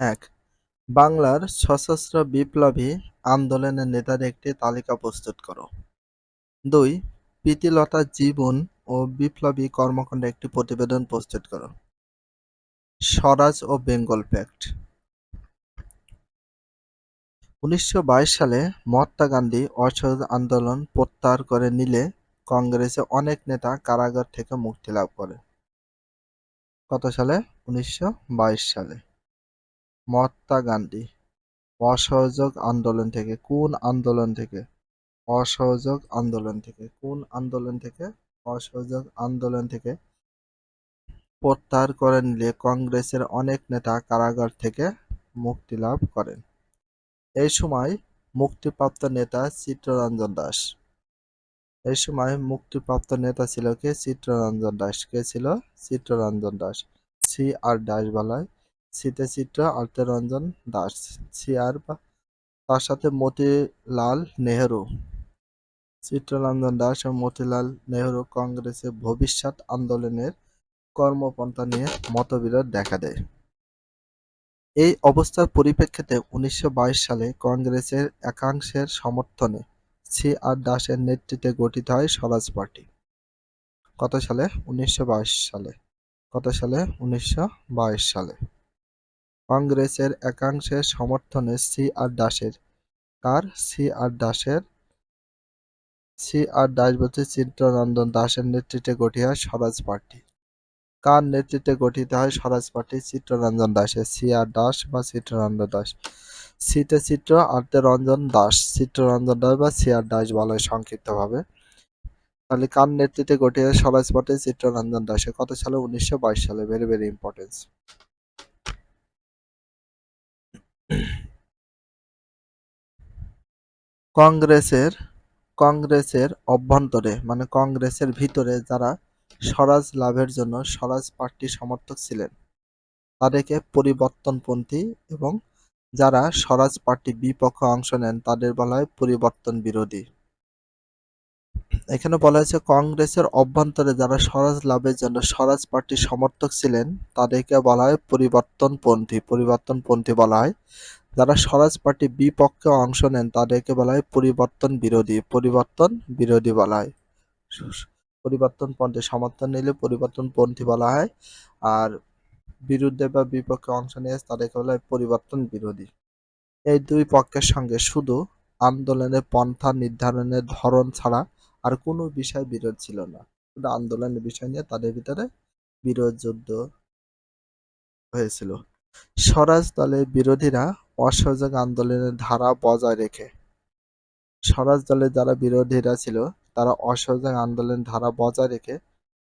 এক। বাংলার সশস্ত্র বিপ্লবী আন্দোলনের নেতাদের একটি তালিকা প্রস্তুত করো। দুই প্রীতিলতার জীবন ও বিপ্লবী কর্মকাণ্ডে একটি প্রতিবেদন প্রস্তুত করো। স্বরাজ ও বেঙ্গল প্যাক্ট। উনিশশো বাইশ সালে মহাত্মা গান্ধী অসহযোগ আন্দোলন প্রত্যাহার করে নিলে কংগ্রেসে অনেক নেতা কারাগার থেকে মুক্তি লাভ করে। কত সালে? উনিশশো বাইশ সালে। মহাত্মা গান্ধী। অসহযোগ আন্দোলন থেকে কোন আন্দোলন থেকে? অসহযোগ আন্দোলন থেকে কোন আন্দোলন থেকে? অসহযোগ আন্দোলন থেকে প্রত্যাহার করে নিলে কংগ্রেসের অনেক নেতা কারাগার থেকে মুক্তি লাভ করেন। এই সময় মুক্তিপ্রাপ্ত নেতা চিত্তরঞ্জন দাস। এই সময় মুক্তিপ্রাপ্ত নেতা ছিল কে? চিত্তরঞ্জন দাস। কে ছিল? চিত্তরঞ্জন দাস। সি আর দাস বলায় শীতে চিত্র দাস সি আর তার সাথে মতিলাল নেহেরু। চিত্তরঞ্জন দাস ও মতিলাল নেহেরু কংগ্রেসের ভবিষ্যৎ আন্দোলনের কর্মপন্থা নিয়ে মতবিরোধ দেখা দেয়। এই অবস্থার পরিপ্রেক্ষিতে উনিশশো বাইশ সালে কংগ্রেসের একাংশের সমর্থনে সি আর দাসের নেতৃত্বে গঠিত হয় স্বরাজ পার্টি। কত সালে? উনিশশো বাইশ সালে। কত সালে? উনিশশো বাইশ সালে। কংগ্রেসের একাংশের সমর্থনে সি আর দাসের। কার? সি আর দাসের। সি আর দাস বলতে চিত্তরঞ্জন দাসের নেতৃত্বে গঠিত হয় স্বরাজ পার্টি। কার নেতৃত্বে গঠিত হয় স্বরাজ পার্টি? চিত্তরঞ্জন দাসের। সি আর দাস বা চিত্তরঞ্জন দাস? সিতে চিত্র আর্তে রঞ্জন দাস। চিত্তরঞ্জন দাস বা সি আর দাস বলা হয় সংক্ষিপ্তভাবে। তাহলে কার নেতৃত্বে গঠিত হয় স্বরাজ পার্টি? চিত্তরঞ্জন দাসের। কত সালে? উনিশশো বাইশ সালে। ভেরি ভেরি ইম্পর্টেন্স কংগ্রেসের কংগ্রেসের অভ্যন্তরে মানে কংগ্রেসের ভিতরে যারা স্বরাজ লাভের জন্য স্বরাজ পার্টির সমর্থক ছিলেন, তাদেরকে পরিবর্তনপন্থী এবং যারা স্বরাজ পার্টি বিপক্ষে অংশ নেন, তাদের বলা হয় পরিবর্তন বিরোধী এখানে বলা হয়েছে, কংগ্রেসের অভ্যন্তরে যারা স্বরাজ লাভের জন্য স্বরাজ পার্টির সমর্থক ছিলেন, তাদেরকে বলা হয় পরিবর্তনপন্থী। পরিবর্তনপন্থী বলা হয়। যারা স্বরাজ পার্টি বিপক্ষে অংশ নেন, তাদেরকে বলা হয় পরিবর্তন বিরোধী। পরিবর্তন বিরোধী বলা হয়। পরিবর্তনপন্থী সমর্থন নিলে পরিবর্তনপন্থী বলা হয়। আর বিরুদ্ধে বা বিপক্ষে অংশ নিয়ে তাদেরকে বলা হয় পরিবর্তন বিরোধী। এই দুই পক্ষের সঙ্গে শুধু আন্দোলনের পন্থা নির্ধারণের ধরন ছাড়া আর কোনো বিষয় বিরোধ ছিল না। শুধু আন্দোলনের বিষয় নিয়ে তাদের ভিতরে বিরোধ যুদ্ধ হয়েছিল। স্বরাজ দলের বিরোধীরা অসহযোগ আন্দোলনের ধারা বজায় রেখে, স্বরাজ দলের যারা বিরোধীরা ছিল, তারা অসহযোগ আন্দোলনের ধারা বজায় রেখে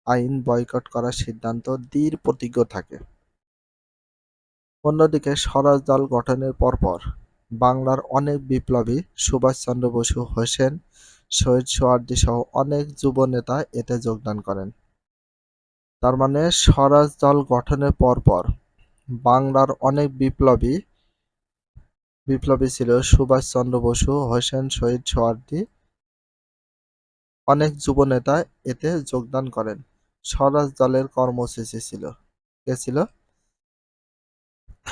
আইন বয়কট করার সিদ্ধান্ত দৃঢ় প্রতিজ্ঞ থাকে। অন্যদিকে স্বরাজ দল গঠনের পরপর বাংলার অনেক বিপ্লবী সুভাষচন্দ্র বসু হোসেন শহীদ সোহার্দি সহ অনেক যুব নেতা এতে যোগদান করেন। তার মানে স্বরাজ দল গঠনের পরপর বাংলার অনেক বিপ্লবী বিপ্লবী ছিল সুভাষচন্দ্র বসু, হোসেন শহীদ সোহার্দি অনেক যুব নেতা এতে যোগদান করেন। স্বরাজ দলের কর্মসূচি ছিল। কে ছিল?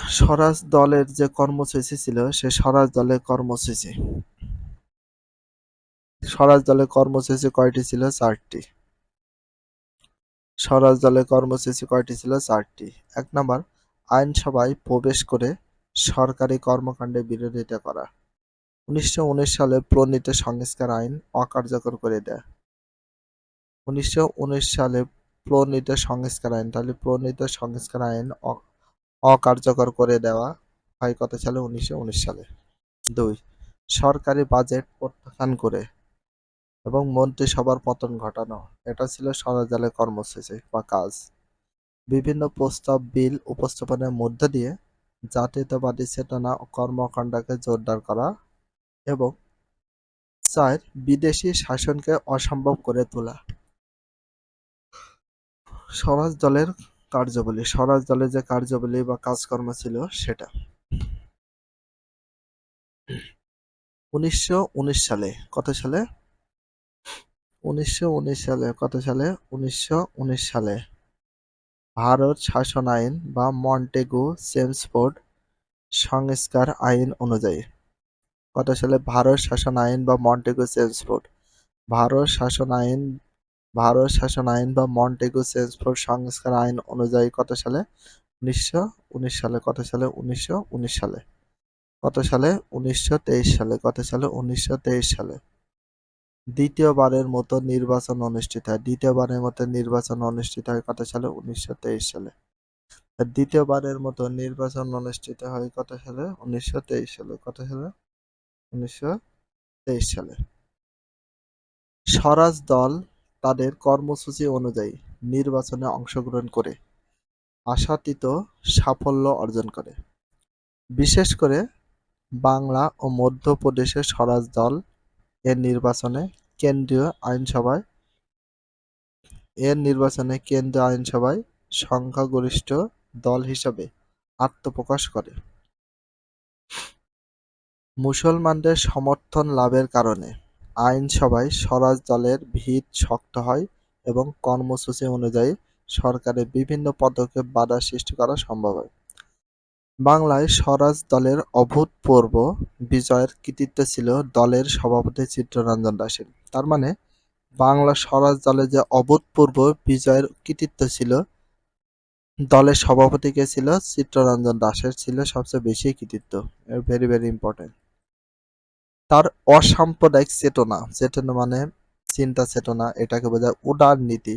স্বরাজ দলের যে কর্মসূচি ছিল, সে স্বরাজ দলের কর্মসূচি। স্বরাজ দলের কর্মসূচি কয়টি ছিল? চারটি। স্বরাজ দলের কর্মসূচি কয়টি ছিল? চারটি। এক নম্বর, আইনসভায় প্রবেশ করে সরকারি কর্মকাণ্ডে বিরোধিতা করা। উনিশশো উনিশ সালে প্রণীত সংস্কার আইন অকার্যকর করে দেয়। উনিশশো উনিশ সালে প্রণীত সংস্কার আইন, তাহলে প্রণীত সংস্কার আইন অকার্যকর করে দেওয়া হয় কত সালে? উনিশশো উনিশ সালে। দুই, সরকারি বাজেট প্রত্যাখ্যান করে এবং মন্ত্রিসভার পতন ঘটানো। এটা ছিল স্বরাজালের কর্মসূচি বা কাজ। বিভিন্ন প্রস্তাব, বিল উপস্থাপনের মধ্য দিয়ে জাতীয়তাবাদী চেতনা কর্মকাণ্ডকে জোরদার করা এবং চার, বিদেশি শাসনকে অসম্ভব করে তোলা। স্বরাজ দলের কার্যাবলী। স্বরাজ দলের যে কার্যাবলী বা কাজকর্ম ছিল সেটা। উনিশশো উনিশ সালে, কত সালে? উনিশশো উনিশ সালে, কত সালে? উনিশশো উনিশ সালে। ভারত শাসন আইন বা মন্টেগু চেমসফোর্ড সংস্কার আইন অনুযায়ী। কত সালে? ভারত শাসন আইন বা মন্টেগু চেমসফোর্ড ভারত শাসন আইন, ভারত শাসন আইন বা মন্টেগু চেমসফোর্ড সংস্কার আইন অনুযায়ী কত সালে? উনিশশো উনিশ সালে। কত সালে? উনিশশো উনিশ সালে। কত সালে? উনিশশো তেইশ সালে। কত সালে? উনিশশো তেইশ সালে। দ্বিতীয়বারের মতো নির্বাচন অনুষ্ঠিত হয়। দ্বিতীয়বারের মতো নির্বাচন অনুষ্ঠিত হয় কত সালে? উনিশশো তেইশ সালে। দ্বিতীয়বারের মতো নির্বাচন অনুষ্ঠিত হয় কত সালে? উনিশশো তেইশ সালে। কত সালে? উনিশশো তেইশ সালে। স্বরাজ দল তাদের কর্মসূচি অনুযায়ী নির্বাচনে অংশগ্রহণ করে, আশাতীত সাফল্য অর্জন করে। বিশেষ করে বাংলা ও মধ্যপ্রদেশের স্বরাজ দল এর নির্বাচনে কেন্দ্রীয় আইনসভায়, এর নির্বাচনে কেন্দ্রীয় আইনসভায় সংখ্যাগরিষ্ঠ দল হিসাবে আত্মপ্রকাশ করে। মুসলমানদের সমর্থন লাভের কারণে আইনসভায় স্বরাজ দলের ভিত শক্ত হয় এবং কর্মসূচি অনুযায়ী সরকারের বিভিন্ন পদক্ষেপ বাধা সৃষ্টি করা সম্ভব হয়। বাংলায় স্বরাজ দলের অভূতপূর্ব বিজয়ের কৃতিত্ব ছিল দলের সভাপতি চিত্তরঞ্জন দাসের। তার মানে বাংলা স্বরাজ দলের যে অভূতপূর্ব বিজয়ের কৃতিত্ব ছিল, দলের সভাপতি কে ছিল? চিত্তরঞ্জন দাসের ছিল সবচেয়ে বেশি কৃতিত্ব। ভেরি ভেরি ইম্পর্টেন্ট তার অসাম্প্রদায়িক চেতনা চেতনা মানে চিন্তা চেতনা, এটাকে বোঝায় উদার নীতি।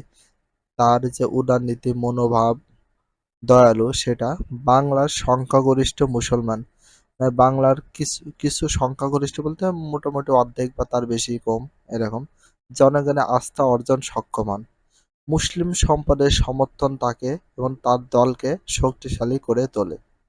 তার যে উদার নীতি, মনোভাব দয়ালু, সেটা বাংলার সংখ্যাগরিষ্ঠ মুসলমান। মানে বাংলার কিছু কিছু সংখ্যাগরিষ্ঠ বলতে মোটামুটি অর্ধেক বা তার বেশি কম এরকম। জনগণের আস্থা অর্জন সক্ষম হন মুসলিম সম্পদের সমর্থন তাকে এবং তার দলকে শক্তিশালী করে তোলে।